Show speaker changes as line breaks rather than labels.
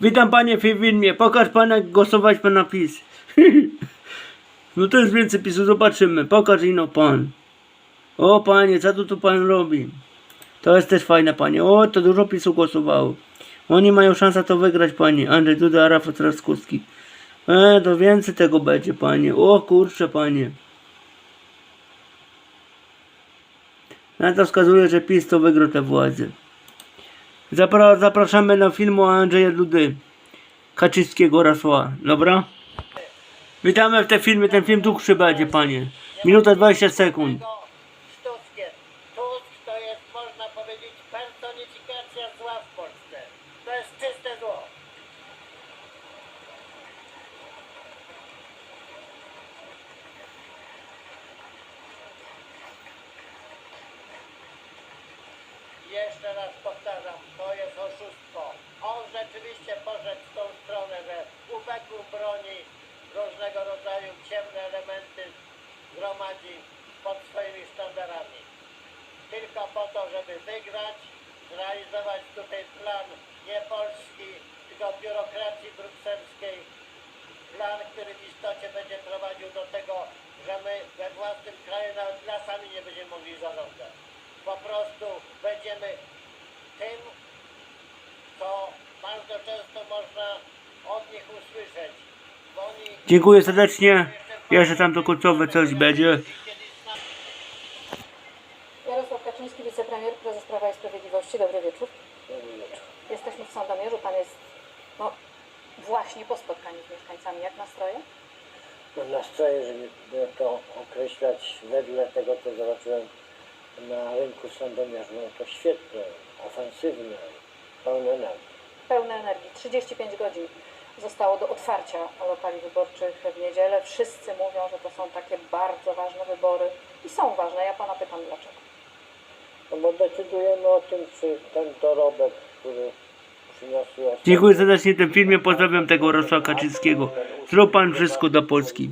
Witam panie w filmie. Pokaż pan jak głosować pan na PiS. no to jest więcej PiSu, zobaczymy. Pokaż ino pan. O panie, co tu, tu pan robi? To jest też fajne panie. O, to dużo PiSu głosowało. Oni mają szansę to wygrać panie. Andrzej Duda, Rafał Trzaskowski. E, to więcej tego będzie panie. O kurczę panie. Na to wskazuje, że PiS to wygra tę władzę. Zapra zapraszamy na film o Andrzeja Dudy. Kaczyńskiego Rafała. Dobra? Witamy w tym filmie. Ten film dłuższy będzie, panie. Minuta 20 sekund.
Sztuckie. Tusk to jest, można powiedzieć, personifikacja zła w Polsce. To jest czyste zło. Jeszcze raz powtarzam, to jest oszustwo. On rzeczywiście poszedł w tą stronę, że ubeku broni różnego rodzaju ciemne elementy gromadzi pod swoimi sztandarami. Tylko po to, żeby wygrać, zrealizować tutaj plan nie polski, tylko biurokracji brukselskiej. Plan, który w istocie będzie prowadził do tego, że my we własnym kraju nawet lasami nie będziemy mogli zarządzać. Po prostu będziemy tym, co bardzo często można od nich usłyszeć. Oni
Dziękuję serdecznie. Jeszcze tam to końcowe coś będzie.
Jarosław Kaczyński, wicepremier, prezes Prawa i Sprawiedliwości. Dobry wieczór. Jesteśmy w Sandomierzu. Pan jest no, właśnie po spotkaniu z mieszkańcami. Jak nastroje?
Nastroje, żeby to określać wedle tego, co zobaczyłem na rynku w Sandomierzu, no to świetne, ofensywne, pełne energii.
Pełne energii. 35 godzin zostało do otwarcia lokali wyborczych w niedzielę. Wszyscy mówią, że to są takie bardzo ważne wybory i są ważne. Ja pana pytam dlaczego.
No bo decydujemy o tym, czy ten dorobek, który przyniosły
Dziękuję serdecznie w tym filmie. Pozdrawiam tego Rosła Kaczyńskiego. Zrób pan wszystko dla Polski.